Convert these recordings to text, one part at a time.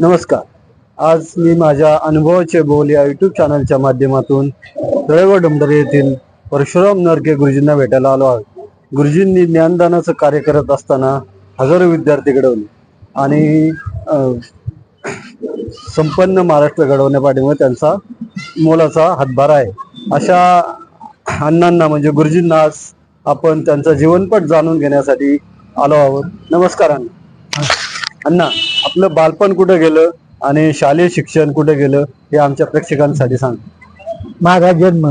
नमस्कार. आज मी माझ्या अनुभवाचे बोल या युट्यूब चॅनलच्या माध्यमातून तळेव डोंबरे येथील परशुराम नरके गुरुजींना भेटायला आलो आहोत गुरुजींनी ज्ञानदानाचं कार्य करत असताना हजारो विद्यार्थी घडवले आणि संपन्न महाराष्ट्र घडवण्यापाठीमुळे त्यांचा मोलाचा हातभार आहे. अशा अण्णांना म्हणजे गुरुजींना आज आपण त्यांचा जीवनपट जाणून घेण्यासाठी आलो आहोत. नमस्कार अण्णा. अण्णा आपलं बालपण कुठं गेलं आणि शालेय शिक्षण कुठं गेलं हे आमच्या प्रेक्षकांसाठी सांग माझा जन्म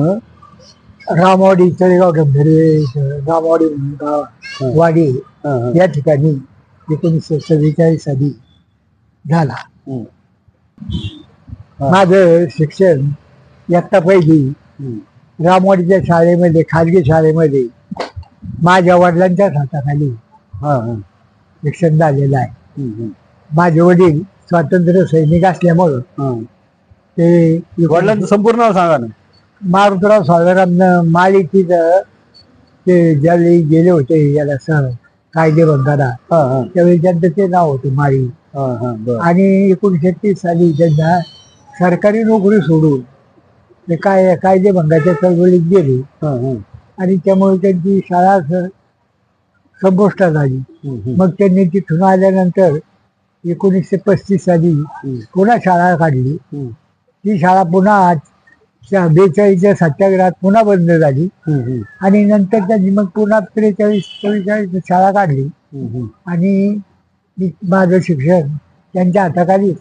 रामवाडी तळेगाव डंबरे रामवाडी म्हणून गाव वाडी. या ठिकाणी एकोणीसशे चव्वेचाळीस साली झाला. माझं शिक्षण इयत्ता पहिली. रामवाडीच्या शाळेमध्ये खाजगी शाळेमध्ये माझ्या वडिलांच्याच हाताखाली. शिक्षण झालेलं आहे. माझे वडील स्वातंत्र्य सैनिक असल्यामुळं. ते वडिलांचं संपूर्ण नाव सांगा ना मारुतराव साधारण मालिकीत ते ज्यावेळी गेले होते याला सर कायदे बंधारा. त्यावेळी त्यांचं ते नाव होतं माळी. आणि एकोणीसशे तीस साली त्यांना सरकारी नोकरी सोडून ते काय कायदे भंगाच्या चळवळीत गेले. आणि त्यामुळे त्यांची शाळा संपुष्टात आली. मग त्यांनी तिथून आल्यानंतर एकोणीसशे पस्तीस साली पुन्हा शाळा काढली. ती शाळा पुन्हा बेचाळीसच्या सत्याग्रहात पुन्हा बंद झाली. आणि नंतर त्यांनी मग पुन्हा त्रेचाळीस चव्वेचाळीस शाळा काढली. आणि माझं शिक्षण त्यांच्या हाताखाली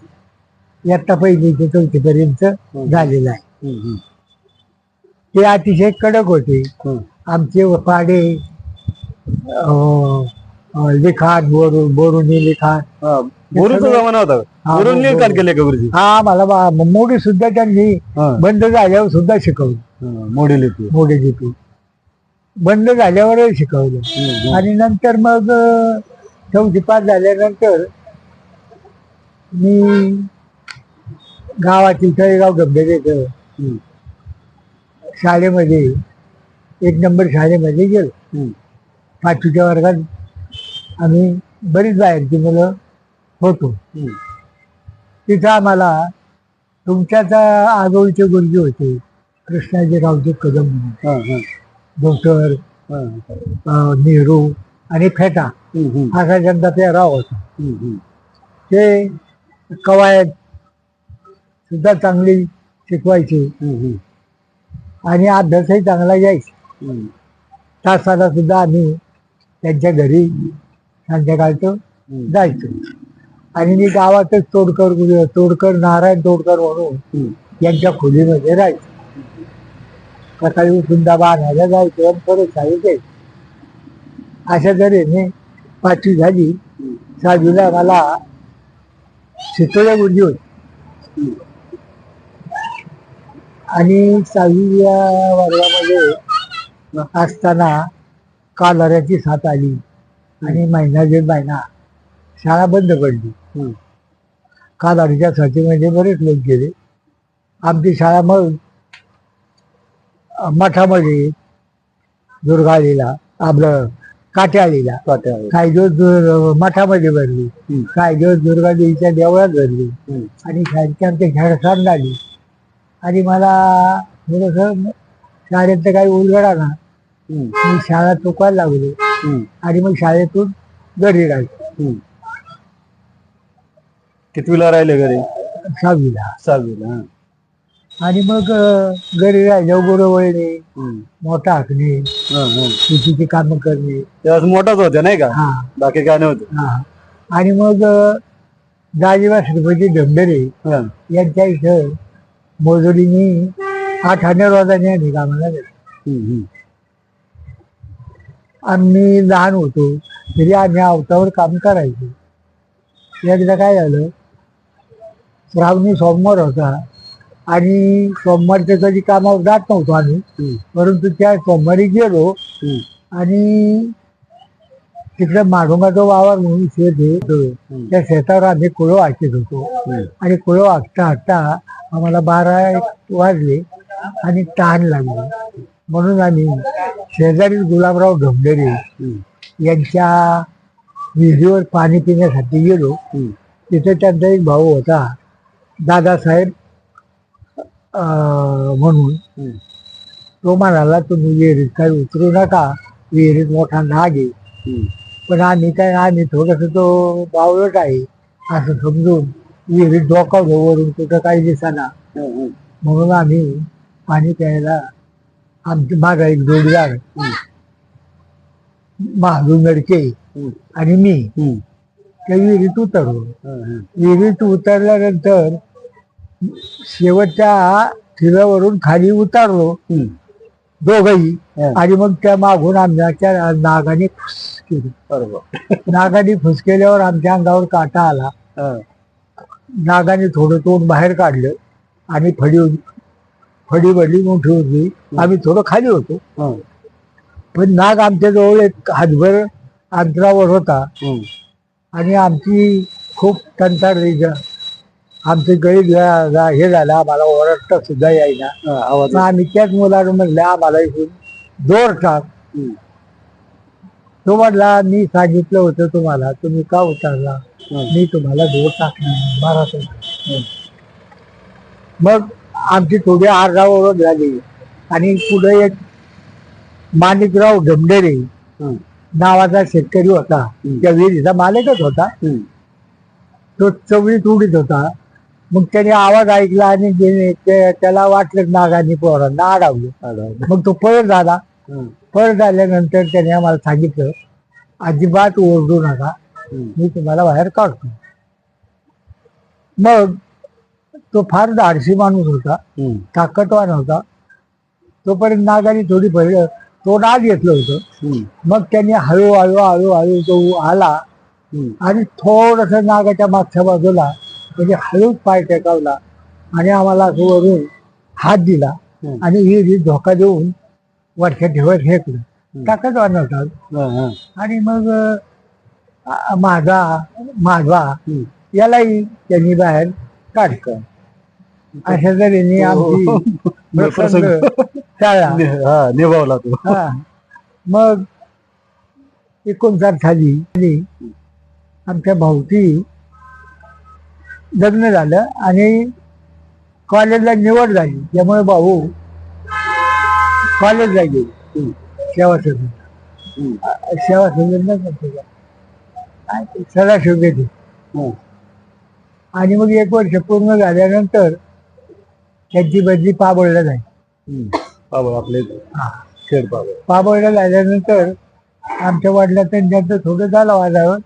इयत्ता पहिली ते चौथीपर्यंत झालेलं आहे. ते अतिशय कडक होते. आमचे पाडे लिखाण बोरू बोरुनी लिखाण बोरूचा जमाना होता हा, बोरू. लिहितात केले का गुरुजी हा मला बा- मोडी सुद्धा त्यांनी हा, बंद झाल्यावर सुद्धा शिकवलं हा. मोडी लिहिते मोडी लिपी बंद झाल्यावरही शिकवलं. आणि नंतर मग अ, चौथी पास झाल्यानंतर मी गावातील तळेगाव गंभीर हम्म, शाळेमध्ये एक नंबर शाळेमध्ये गेलो हम्म. पाचवीच्या वर्गात आम्ही बरीच बाहेरची मुलं होतो. तिथं आम्हाला तुमच्याच आजोळचे गुरुजी होते कृष्णाजीरावजी कदम म्हणून हा, हा. हा. नेहरू आणि फेटा. असा त्यांचा पेहरा होता. ते कवायत सुद्धा चांगली शिकवायची. आणि अभ्यासही चांगला यायचा. तासाला सुद्धा आम्ही त्यांच्या घरी संध्याकाळचं. जायचो आणि मी गावातच तोडकर तोडकर नारायण तोडकर म्हणून यांच्या खोलीमध्ये राहायचो. सकाळी उठून दाबा आणायला जायचं आणि परत शाळेत अशा तऱ्हेने पाचवी झाली. सहावीला मला शितोळ्या गुरुजी होती. आणि सहावी या वर्गामध्ये असताना कालऱ्याची साथ आली आणि महिना दीड महिना शाळा बंद पडली. हम्म. कालारीच्या साथीमध्ये बरेच लोक गेले आमची शाळा मग मठामध्ये दुर्गाळीला आपलं काट्याळीला काट्या आहे. काही दिवस मठामध्ये भरली. काही दिवस दुर्गा देवीच्या देवळात भरली. आणि शाळेची आमच्या खेळसांड झाली आणि मला थोडंसं शाळेतलं काही उलगडा ना. मी शाळा चुकायला लागलो. आणि मग शाळेतून घरी राहिलो. कितवीला राहिले घरी सहावीला सहावीला हा. आणि मग अ, घरी राहिलो गुरु वळणे. मोठा हाकणे हा, हा. शेतीची कामं करणे तेव्हा मोठाच होते नाही का हा बाकी काय नव्हतं हा आणि मग अ, दाजीबा श्रीपती हा. यांच्या इथं मोजडीने आठ हजार रोजाने आम्ही कामाला गेलो. आम्ही लहान होतो तरी आम्ही अवतावर काम करायचो एकदा काय झालं श्रावणी सोमवार होता आणि सोमवारच्या कधी कामावर जात नव्हतो आम्ही. परंतु त्या सोमवारी गेलो. आणि तिकडे माढोमाचा वावर म्हणून शेत आहे त्या शेतावर आम्ही कुळं वाचत होतो. आणि कुळं वागता वागता आम्हाला बारा एक वाजले आणि तहान लागली म्हणून आम्ही शेजारी गुलाबराव ढोंगरे. यांच्या विहिरीवर पाणी पिण्यासाठी गेलो. तिथे त्यांचा एक भाऊ होता दादासाहेब अं, म्हणून. तो म्हणाला तुम्ही विहिरीत काही उतरू नका विहिरीत मोठा नाग आहे. पण आम्ही काय आम्ही थोडस तो बावळट आहे असं समजून विहिरीत डोकावलं वरून कुठं काही दिसाना. म्हणून आम्ही पाणी प्यायला आमची माझा एक जोडीदार महालू नडके. आणि मी. त्या विहिरीत उतरलो. विहिरीत उतरल्यानंतर शेवटच्या ठिव्यावरून खाली उतरलो. दोघही. आणि मग त्या मागून आमच्या नागाने फुस केली बरोबर नागाने फुस केल्यावर आमच्या अंगावर काटा आला. नागाने थोडं तोंड बाहेर काढलं आणि फडी फडी बडली मोठी होती आम्ही थोडं खाली होतो. पण नाग आमच्या जवळ एक हातभर अंतरावर होता. आणि आमची खूप तंताडली आमचे गळी हे झालं आम्हाला ओरडता सुद्धा यायला आवाज आम्ही त्याच मुलाला म्हणलं आम्हाला इथून जोर टाक. तो म्हटला मी सांगितलं होतं तुम्हाला तुम्ही का उतरला. मी तुम्हाला जोर टाकणार बारा. मग आमची थोडी आरडा ओरड झाली आणि पुढे एक माणिकराव हम्म. नावाचा शेतकरी होता. त्या विहिरीचा मालकच होता. तो चवळीत उडीत होता मग त्याने आवाज ऐकला आणि जे- ते- त्याला वाटलं नागाने पोरांना अडवलं. मग तो पळत झाला. पळत झाल्यानंतर त्याने आम्हाला सांगितलं अजिबात ओरडू नका. मी तुम्हाला बाहेर काढतो मग तो फार धाडसी माणूस होता. ताकदवान होता तोपर्यंत नागाने थोडी पहिलं तो नाग घेतलं होतं. मग त्यांनी हळूहळू हळूहळू तो आला. आणि थोडस नागाच्या मागच्या बाजूला म्हणजे हळूच पाय टेकावला आणि आम्हाला असं वरून हात दिला. आणि विहिरीत धोका देऊन वरच्या ठेवत फेकलं हा, हा. आणि मग माझा माझा. यालाही त्यांनी बाहेर काढलं अशा तऱ्हेने आमची हा, निभावला तो हा. मग एकोणसाठ साली आणि आमच्या भाऊची लग्न झालं आणि कॉलेजला निवड झाली. त्यामुळे भाऊ कॉलेजला गेले. सेवा सदन. सेवा सदन सदाशिव गेले. आणि मग एक वर्ष पूर्ण झाल्यानंतर त्यांची बदली पाबळला जाईल. पाबळ आपले पाबळ. पाबळला झाल्यानंतर आमच्या वडिलाचं त्यांचं थोडं झालं वादावर.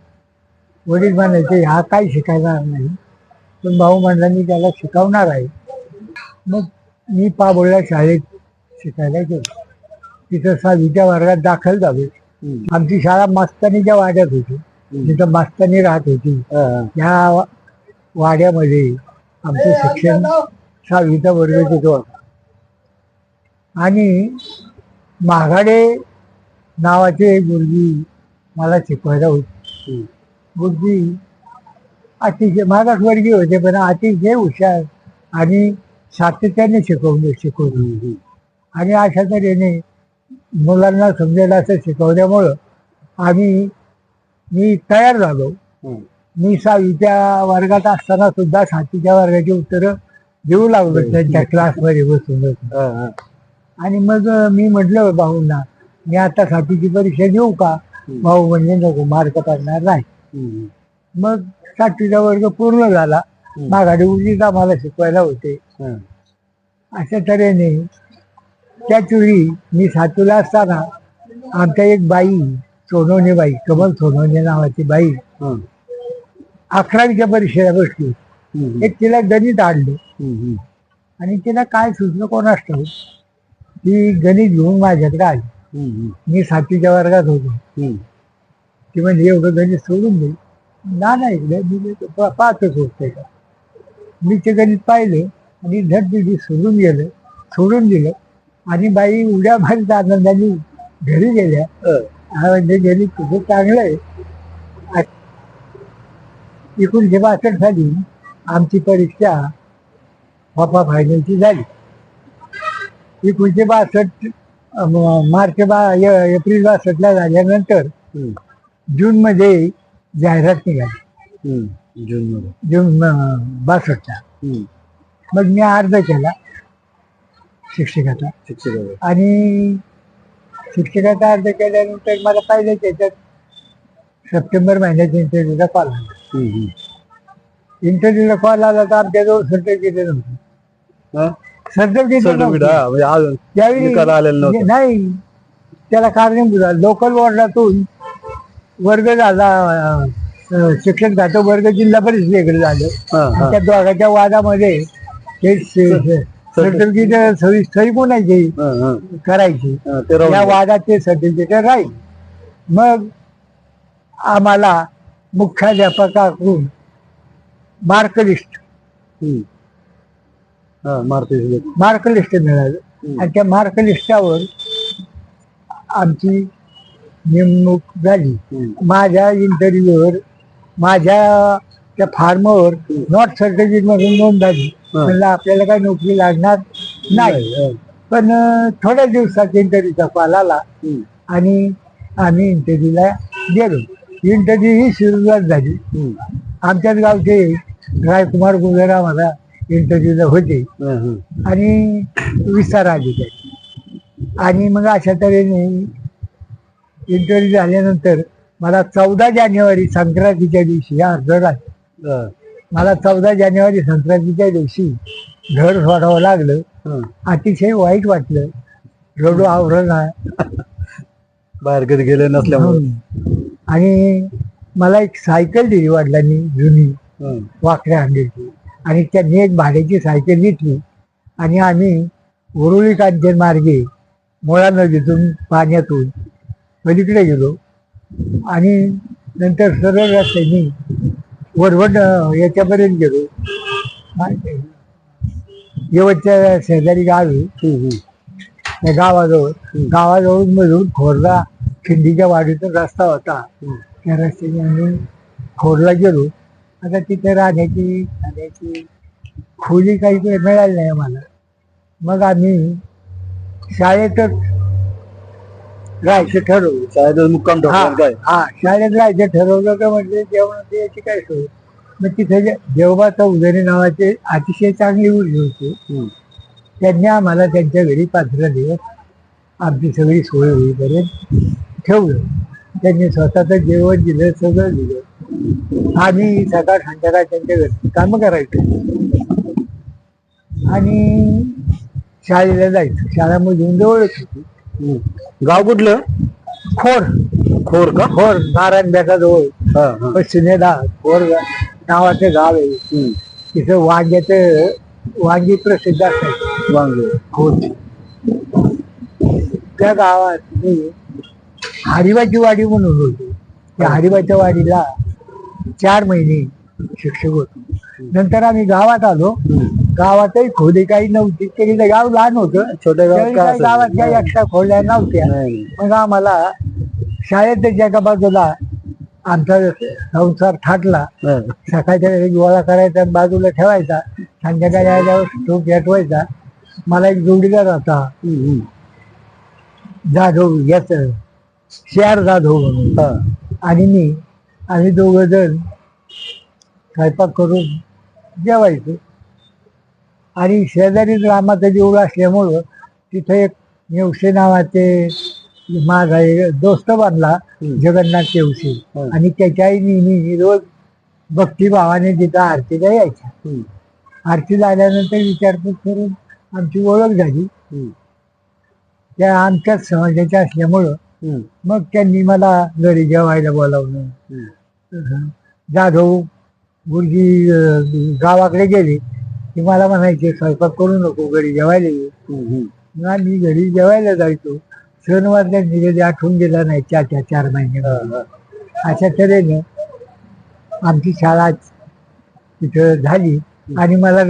वडील म्हणायचे हा काय शिकायणार नाही. पण भाऊ म्हणला मी त्याला शिकवणार आहे मग मी पाबळला शाळेत शिकायला गेलो तिथं सहावीच्या वर्गात दाखल झालो. आमची शाळा मास्तानीच्या वाड्यात होती. तिथं मास्तानी राहत होती. ह्या वा- वाड्यामध्ये आमचं शिक्षण सहावीचा वर्ग तिथं होता आणि माघाडे नावाची एक मुलगी मला शिकवायला होती हम्म. अतिशय मागासवर्गीय होते पण अतिशय हुशार आणि सातत्याने शिकवले शिकवले. आणि अशा तऱ्हेने मुलांना समजेल असं शिकवल्यामुळं आम्ही मी तयार झालो. मी सहावीच्या वर्गात असताना सुद्धा सातवीच्या वर्गाची उत्तरं देऊ लागलो त्यांच्या क्लासमध्ये बसून बसून. आणि मग मी म्हटलं भाऊंना मी आता सातवीची परीक्षा देऊ का भाऊ म्हणजे नको मार्क पडणार नाही. मग सातवीचा वर्ग पूर्ण झाला. माघाडी उजीच आम्हाला शिकवायला होते. अशा तऱ्हेने त्याच वेळी मी सातवीला असताना आमच्या एक बाई सोनवणे बाई कमल सोनवणे नावाची बाई. अकरावीच्या परीक्षेला बसली. एक तिला गणित आणलं. आणि तिला काय सुचलं कोणास ठाऊक ती गणित घेऊन माझ्याकडे आली. मी सातवीच्या वर्गात होतो. ती म्हणजे एवढं गणित सोडून दे ना नाही मी म्हणतो, "पा- पाहतच होते का? मी ते गणित पाहिलं आणि धड दिली सोडून गेलं सोडून दिलं. आणि बाई उड्या भारीत आनंदाने घरी गेल्या. म्हणजे गणित तुझं चांगलं आहे. एकोणीशे बासष्ट साली आमची परीक्षा फाफा फायनलची झाली. एकोणीशे बासष्ट मार्च बा एप्रिल बासष्टला झाल्यानंतर हम्म. जाहिरात निघाली हम्म. जून बासष्टला हम्म. मग मी अर्ज केला शिक्षकाचा. आणि शिक्षकाचा अर्ज केल्यानंतर मला पाहिजे त्याच्यात सप्टेंबर महिन्यात इंटरव्ह्यूचा कॉल आला हम्म, हम्म. इंटरव्ह्यूला कॉल आला तर आमच्याजवळ सर्टिफिकेट नव्हतं हा? सर्टिफिकेट हा, म्हणजे त्यावेळी निकाल आलेला नव्हता. नाही त्याला कारणीभूत लोकल वॉर्डातून वर्ग झाला अं, शिक्षण खातं वर्ग जिल्हा परिषद वेगळं झालं हा, हा. त्या दोघांच्या वादामध्ये ते सर्टिफिकेट कोणाची हा, हा. करायची हा, ते राहून या गेलं. वादात ते सर्टिफिकेट राहील मग आम्हाला मुख्याध्यापकाकडून मार्क लिस्ट हम्म. हा मारुती सुझुकी. मार्क लिस्ट मिळालं. आणि त्या मार्क लिस्टावर आमची नेमणूक झाली. माझ्या इंटरव्ह्यूवर माझ्या त्या फार्मवर नॉट सर्टिफिकेट मधून नोंद झाली. म्हणलं आपल्याला काही नोकरी लागणार नाही. पण थोड्या दिवसात इंटरव्ह्यूचा कॉल आला. आणि आम्ही इंटरव्ह्यूला गेलो इंटरव्ह्यू ही सुरुवात झाली. आमच्याच गावचे रायकुमार गुजर आम्हाला इंटरव्ह्यूला होते. आणि विस्तार अधिकारी आणि मग अशा तऱ्हेने इंटरव्ह्यू झाल्यानंतर मला चौदा जानेवारी संक्रांतीच्या दिवशी हा अर्ज. मला चौदा जानेवारी संक्रांतीच्या दिवशी घर सोडावं लागलं. अतिशय वाईट वाटलं. रडू आवरण बाहेर कधी गेले नसल्यामुळे. आणि मला एक सायकल दिली वडिलांनी जुनी. वाकड्या अंड्याची आणि त्यांनी एक भाड्याची सायकल घेतली. आणि आम्ही उरुळी कांचन मार्गे मुळा नदीतून पाण्यातून पलीकडे गेलो. आणि नंतर सरळ रस्त्याने वरवड याच्यापर्यंत गेलो. काय शेजारी गाव आहे. गावाजवळ त्या गावाजवळ गावाजवळून मधून खोरला खिंडीच्या वाडीचा रस्ता होता. त्या रस्त्याने आम्ही खोरला गेलो. आता तिथे राहण्याची खाण्याची खोली काही मिळाली नाही आम्हाला. मग आम्ही शाळेतच राहायचं ठरवलं. शाळेतच मुक्काम हा काय? हा शाळेत राहायचं ठरवलं तर म्हणजे जेवणाची याची काय सोय? मग तिथे जे- जेव्हा चौधरी नावाचे अतिशय चांगली उरली होती. हम्म. त्यांनी आम्हाला त्यांच्या घरी पात्र दिवस आमची सगळी सोय होईपर्यंत ठेवलं. त्यांनी स्वतःचं जेवण दिलं सगळं दिलं. आम्ही सकाळ संध्याकाळ त्यांच्या घरची कामं करायचो. आणि शाळेला जायचं. शाळामधून जवळच होती. गाव कुठलं? खोर. खोर का? खोर नारायण बेटाजवळ. पश्चिमेला खोर नावाचं गाव आहे. तिथं वांग्याचं वांगी प्रसिद्ध असायचं वांगे. खोर. त्या गावात मी हरिबाची वाडी म्हणून होती. त्या हरिबाच्या वाडीला चार महिने शिक्षक होतो. नंतर आम्ही गावात आलो. गावातही खोली काही नव्हती तरी ते गाव लहान होतं छोट्या गावात काय काही गावात? काही एक्स्ट्रा खोल्या नव्हत्या नाही. मग आम्हाला शाळेत एका बाजूला आमचा संसार थाटला हा. सकाळच्या वेळी गोळा करायचा आणि बाजूला ठेवायचा संध्याकाळी आल्यावर तो पेटवायचा मला एक जोडीदार होता. जाधव याच शेअर जाधव म्हणून हा. आणि मी आम्ही दोघं जण स्वयंपाक करून जेवायचो आणि शेजारीच रामाचं जेवढं असल्यामुळं तिथं एक नेवसे नावाचे माझा एक दोस्त बांधला. जगन्नाथ हं. आणि त्याच्याही नेहमी रोज भक्तिभावाने तिथं आरतीला यायच्या आरती झाल्यानंतर विचारपूस करून आमची ओळख झाली. त्या आमच्याच समाजाच्या असल्यामुळं मग त्यांनी मला घरी जेवायला बोलावलं. जाधव गुरुजी गावाकडे गेले. की मला म्हणायचे स्वयंपाक करू नको घरी जेवायला ये. आम्ही घरी जेवायला जायचो. त्यांनी कधी आठवून गेला नाही चार चार चार महिने. अशा तऱ्हेने आमची शाळा तिथं झाली. आणि मला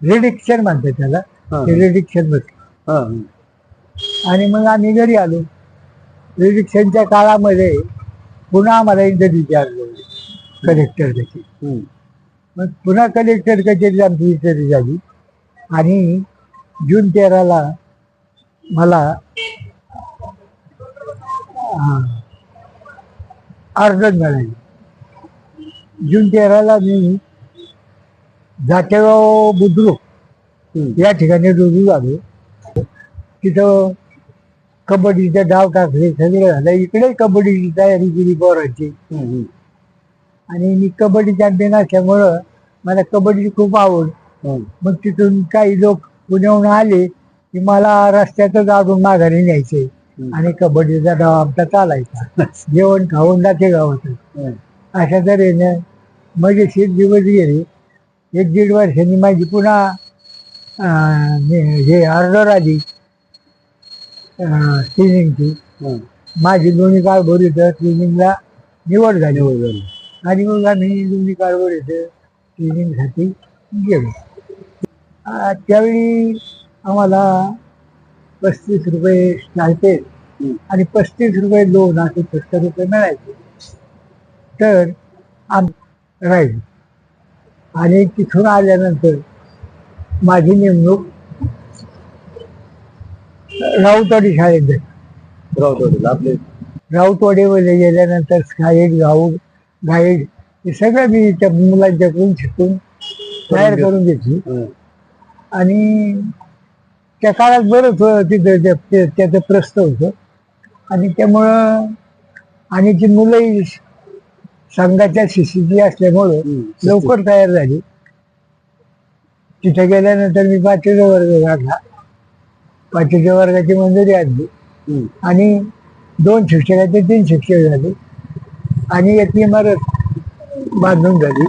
रिडिक्शन म्हणतात त्याला. ते रिडिक्शन बसलं. आणि मग आम्ही घरी आलो. रिडिक्शनच्या काळामध्ये पुन्हा आम्हाला इंटरव्ह्यू विचारलं कलेक्टर त्याची. मग पुन्हा कलेक्टर कचेरी आमची इंटरव्ह्यू झाली. आणि जून तेराला मला अर्ज मिळाली. जून तेराला मी जातेगाव बुद्रुक या ठिकाणी रुजू झालो. तिथं कबड्डीचा डाव टाकले सगळं झालं. इकडे कबड्डीची तयारी केली पोरांची. आणि मी कबड्डी चॅम्पियन असल्यामुळं मला कबड्डीची खूप आवड. मग तिथून काही लोक पुण्याहून आले की मला रस्त्यातच अजून माघारी न्यायचे आणि कबड्डीचा डाव आमचा चालायचा. जेवण खाऊन जाते गावात. अशा तऱ्हेने मजेशीर दिवस गेले. एक दीड वर्षांनी माझी पुन्हा हे- हे ऑर्डर आली. ट्रेनिंगची माझी दोन्ही काळभर इथं ट्रेनिंगला निवड झाली. आणि मग आम्ही दोन्ही इथं ट्रेनिंगसाठी गेलो. आ, त्यावेळी आम्हाला पस्तीस रुपये स्टार्टेड आणि पस्तीस रुपये दोन असे सत्तर रुपये मिळायचे. तर आम राहील. आणि तिथून आल्यानंतर माझी नेमणूक राऊतवाडी शाळेत झाली. आपले राऊतवाडीमध्ये गेल्यानंतर गाईड गाऊड गाईड हे सगळं मी त्या मुलांच्याकडून शिकून तयार करून घेतली. आणि त्या काळात बरंच तिथं त्या- त्या- त्याचं प्रस्त होतं. आणि त्यामुळं आणि ती मुलंही संघाच्या शिस्तीची असल्यामुळं लवकर तयार झाली. तिथे गेल्यानंतर मी पाचवीचा वर्ग काढला. पाचवीच्या वर्गाची मंजुरी आणली. आणि दोन शिक्षकाचे तीन शिक्षक झाले. आणि एक इमारत बांधून झाली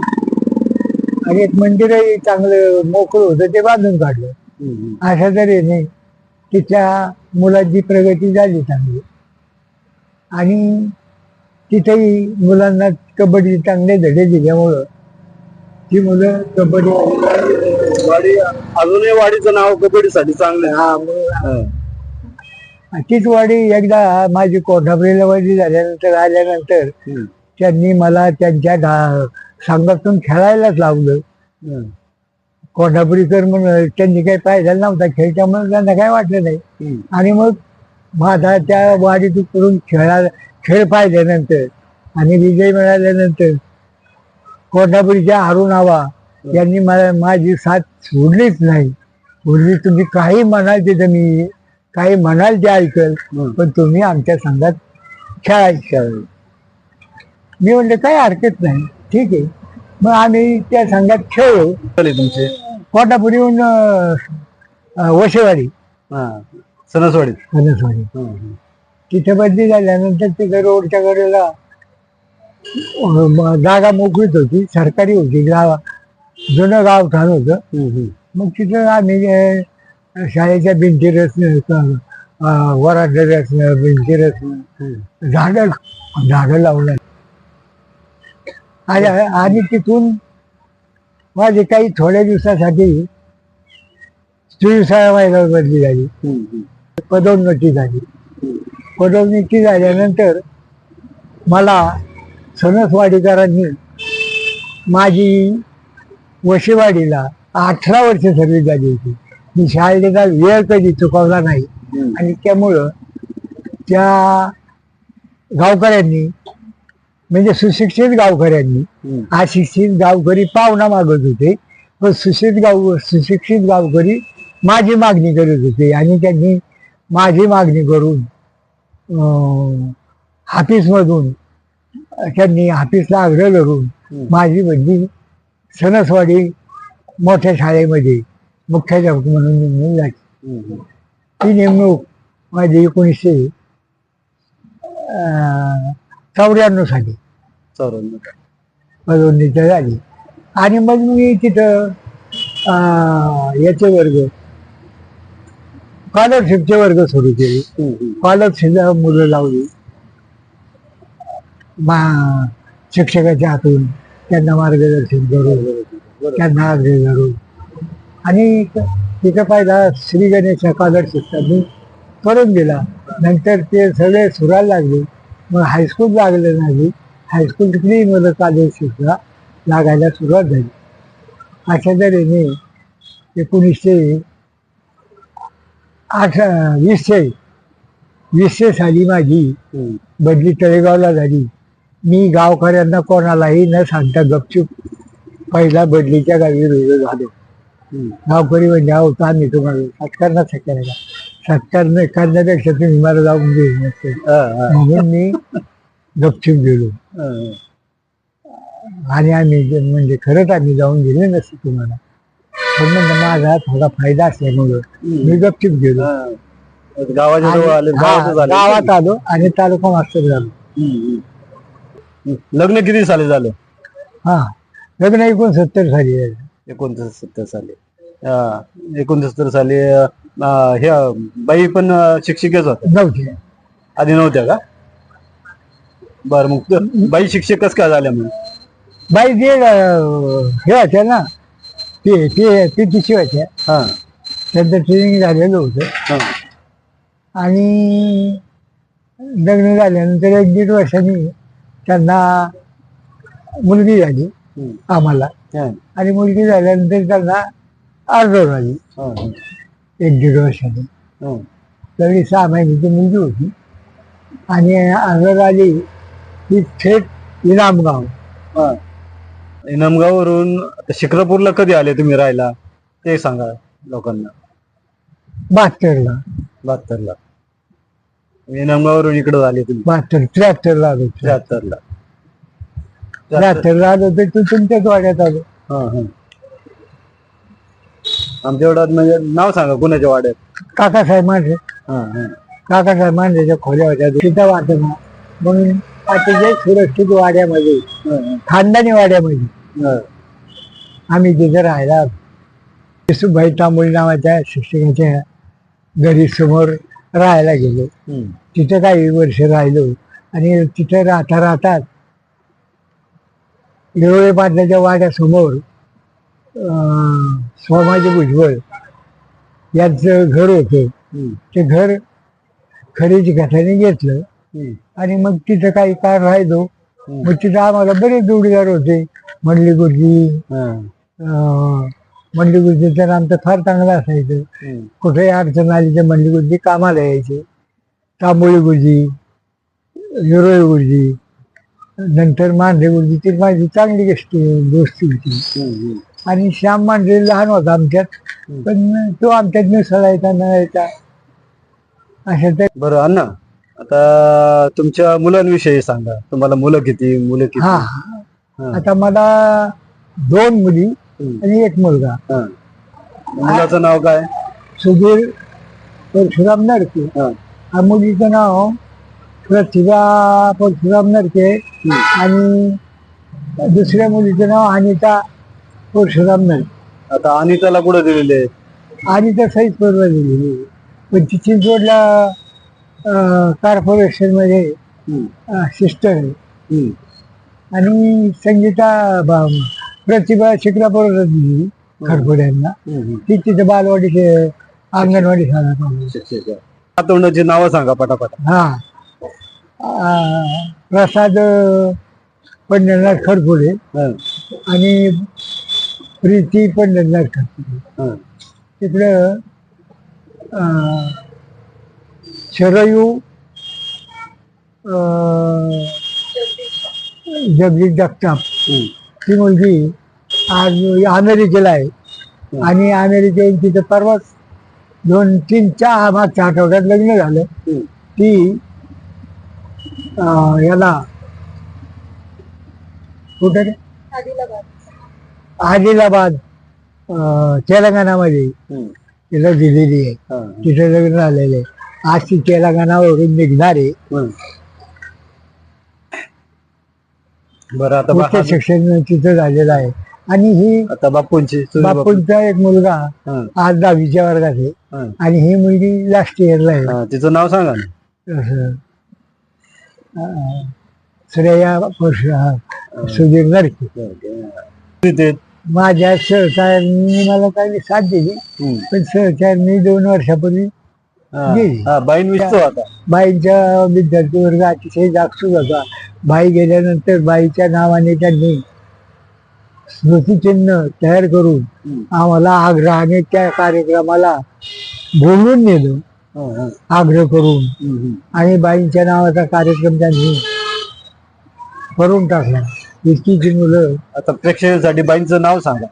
आणि एक मंदिरही चांगलं मोकळं होतं ते बांधून काढलं अशा तऱ्हेने तिथल्या मुलांची प्रगती झाली चांगली आणि तिथेही मुलांना कबड्डी चांगले धडे दिल्यामुळं ती मुलं कबड्डी वाडी अजूनही वाडीचं नाव कबड्डीसाठी चांगलं. हा. तीच वाडी एकदा माझी कोठापरीला वाडी झाल्यानंतर आल्यानंतर. त्यांनी मला त्यांच्या डा- संघातून खेळायलाच लावलं. कोल्हापुरीकर म्हणून त्यांनी काही पाहिजे नव्हता खेळ त्यामुळे त्यांना काय वाटलं नाही. आणि मग माझा त्या वाडीतून खेळा खेळ पाहिल्यानंतर आणि विजय मिळाल्यानंतर कोल्हापुरीच्या अरुण आवा यांनी मला माझी साथ सोडलीच नाही सोडली तुम्ही काही म्हणाल तिथं मी काही म्हणाल ते ऐकल. पण तुम्ही आमच्या संघात खेळायचं मी म्हणलं काही हरकत नाही. ठीक आहे. मग आम्ही त्या संघात खेळलो. झाले तुमचे? अं, वशेवाडी. हा. सणसवाडीत. तिथे बदली झाल्यानंतर तिथे रोडच्या कडेला अं, म- जागा मोकळीच होती. सरकारी होती. गाव जुनं गाव ठाण होतं. मग तिथं आम्ही अं, शाळेच्या भिंती रचणं वराडे रचणं भिंती रचणं. झाडं झाडं लावलं आणि तिथून माझी काही थोड्या दिवसासाठी शिवसाळा महिला बदली झाली. पदोन्नती झाली. पदोन्नती झाल्यानंतर मला सणसवाडीकरांनी माझी वशेवाडीला अठरा वर्ष सर्व्हिस झाली होती. मी शाळेचा वेळ कधी चुकवला नाही. आणि त्यामुळं त्या गावकऱ्यांनी म्हणजे सुशिक्षित गावकऱ्यांनी. अशिक्षित गावकरी पाहुणा मागत होते पण सुशिक्षित गाव सुशिक्षित गावकरी माझी मागणी करत होते आणि त्यांनी माझी मागणी करून हाफिसमधून त्यांनी हाफिसला आग्रह करून. माझी बदली सणसवाडी मोठ्या शाळेमध्ये मुख्याध्यापक म्हणून नेमणूक झाली. ती नेमणूक माझी एकोणीसशे चौऱ्याण्णव साली. चौऱ्याण्णव. पदोन्नती झाली आणि मग मी तिथं अं, याचे वर्ग स्कॉलरशिपचे वर्ग सुरू केले. हम्म. स्कॉलरशिपला मुलं लावली. मा शिक्षकाच्या हातून त्यांना मार्गदर्शन करून त्यांना आग्रह करून आणि तिथं पहिला श्री गणेश स्कॉलरशिपचा मी करून दिला. नंतर ते सगळे सुरायला लागले. मग हायस्कूल लागलं नाही. हायस्कूल तिकडे मला स्कॉलरशिपला लागायला सुरुवात झाली. अशा तऱ्हेने एकोणीसशे आठ वीसशे वीसशे साली माझी. बदली तळेगावला झाली. मी गावकऱ्यांना कोणालाही न सांगता गपचूप पहिला बदलीच्या गावी रुजू झालो. गावकरी म्हणजे अहो तर आम्ही तुम्हाला. सत्कार नसता केला का सत्कार न करण्यापेक्षा तुम्ही मला जाऊन घेऊन नसते म्हणून मी गपचूप गेलो. हा. आणि आम्ही म्हणजे खरंच आम्ही जाऊन गेले नसते तुम्हाला. पण म्हणजे माझा थोडा फायदा असल्यामुळं मी गपचूप गेलो. गावाच्या गावात आलो आणि तालुका मास्तर झालो. लग्न किती साली झालं? हा लग्न एकोणसत्तर साली झालं. एकोणतीस सत्तर साली एकोणसत्तर साली अं, ह्या बाई पण अं, शिक्षिकेच होत्या. नव्हते. आधी नव्हत्या का? बर मग त- बाई शिक्षक कस काय झाल्या मग बाई अं, हे होत्या ना ते ते ते तिशी होत्या. हा. त्यांचं ट्रेनिंग झालेलं होतं. हा. आणि लग्न झाल्यानंतर एक दीड वर्षांनी त्यांना मुलगी झाली हम्म. आम्हाला. हा, आणि मुलगी झाल्यानंतर त्यांना अर्ध झाली. हा, हा, एक दीड वर्षांनी हा. त्यावेळी सहा महिन्याची मुलगी होती. आणि अर्ध आली ती थेट इनामगाव. इनामगाववरून शिक्रापूरला कधी आले तुम्ही राहायला? ते सांगा लोकांना. बहात्तरला. बहात्तरला. इनामगाववरून इकडे आले तुम्ही. बहात्तर त्र्याहत्तरला आलो. त्र्याहत्तरला. त्र्याहत्तरला आलो तर तू तुमच्याच वाड्यात आलो. हा हा. आमच्या एवढ्यात म्हणजे नाव सांगा कुणाच्या वाड्यात. काकासाहेब हा हा. काकासाहेब मांढरेच्या खोल्या होत्या तिथं वाटत म्हणून अतिशय सुरक्षित वाड्यामध्ये खानदानी वाड्यामध्ये हा. आम्ही तिथे राहायला येसूबाई तांबोळी नावाच्या शिक्षकाच्या घरी समोर राहायला गेलो. हम्म. तिथे काही वर्ष राहिलो. आणि तिथे राहता राहतात येवळे पाटलाच्या वाड्यासमोर सोमाजी भुजबळ यांचं घर होतं. ते घर खरेदी खताने घेतलं. आणि मग तिथं काही काळ राहिलो. मग तिथं आम्हाला बरेच जोडीदार होते मंडली गुरुजी मंडली गुरुजी तर आमचं फार चांगलं असायचं. कुठेही अडचण आली तर मंडली गुरुजी कामाला यायचे तांबोळी गुरुजी हिरोई गुरुजी नंतर मांढरे गुरुजी ती माझी चांगली गोष्ट दोस्ती होती. आणि श्याम मांढरे लहान होता आमच्यात. पण तो आमच्यात मिसळायचा न यायचा. अशा तर बरं अण्णा आता तुमच्या मुलांविषयी सांगा. तुम्हाला मुलं किती मुलं किती? हा हा. आता मला दोन मुली हम्म. आणि एक मुलगा. हा. मुलाचं नाव काय? सुधीर परशुराम नरके. हा. हा मुलीचं नाव प्रतिभा परशुराम नरके आणि दुसऱ्या मुलीचं नाव अनिता परशुराम नरके आता अनिताला कुठं दिलेले आहेत अनिता सहित परवा दिलेली. पण ती चिंचवडला कॉर्पोरेशनमध्ये हम्म. सिस्टर आहे हम्म. आणि संगीता बा- प्रतिभा शिक्रापूर दिली खरपुड्यांना हम्म. ती तिथे बालवाडीचे अंगणवाडी शाळा आहे. तोंडाची नावं सांगा पटापट हा प्रसाद पंढरनाथ खडपुडे हा. आणि प्रीती पंढरनाथ हा. तिकडं अं, शरयू अं, जगदीश जगताप. ती मुलगी आज अमेरिकेला आहे. आणि अमेरिकेत तिथं परवाच दोन तीन चार मागच्या आठवड्यात लग्न झालं. ती अं, याला कुठे आदिलाबाद अं, तेलंगणामध्ये. तिला दिलेली आहे. तिथे लग्न झालेलं आहे आज ती तेलंगणावरून निघणार आहे. बरं आता उच्च बा- शिक्षण तिथं झालेलं आहे आणि ही आता बापूंची सुनील बापू. बापूंचा एक मुलगा हा. आज दहावीच्या वर्गात आहे हा. आणि ही मुलगी लास्ट इयरला आहे हा, तिचं नाव सांगा ना असं. अं, श्रेया सुधीर नरके ते माझ्या सहचार्यांनी मला काही साथ दिली हम्म. पण सहचार्यांनी दोन वर्षापूर्वी. गेली. हा, बाईंच्या विद्यार्थी वर्ग अतिशय जागसूक होता बाई गेल्यानंतर बाईच्या नावाने त्यांनी स्मृतिचिन्ह तयार करून हम्म. आम्हाला आग्रहाने त्या कार्यक्रमाला बोलवून नेलं हा, हा. आग्रह करून हम्म, हम्म. आणि बाईंच्या नावाचा कार्यक्रम त्यांनी करून टाकला मुलं. आता प्रेक्षकांसाठी बाईंचं नाव सांगा.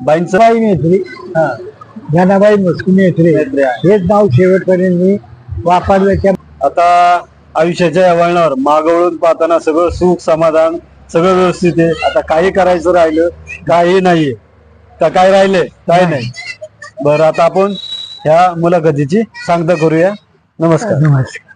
बाईंचं बाई नेत्री जनाबाई मस्कू नेत्रे हेच नाव शेवटपर्यंत मी वापरलं त्या आता आयुष्याच्या या वळणावर मागवळून पाहताना सगळं सुख समाधान सगळं व्यवस्थित आहे. आता काही करायचं राहिलं काही नाहीये. का काय राहिले? काय नाही. बरं आता आपण ह्या मुलाखतीची सांगता करूया. नमस्कार. नमस्कार.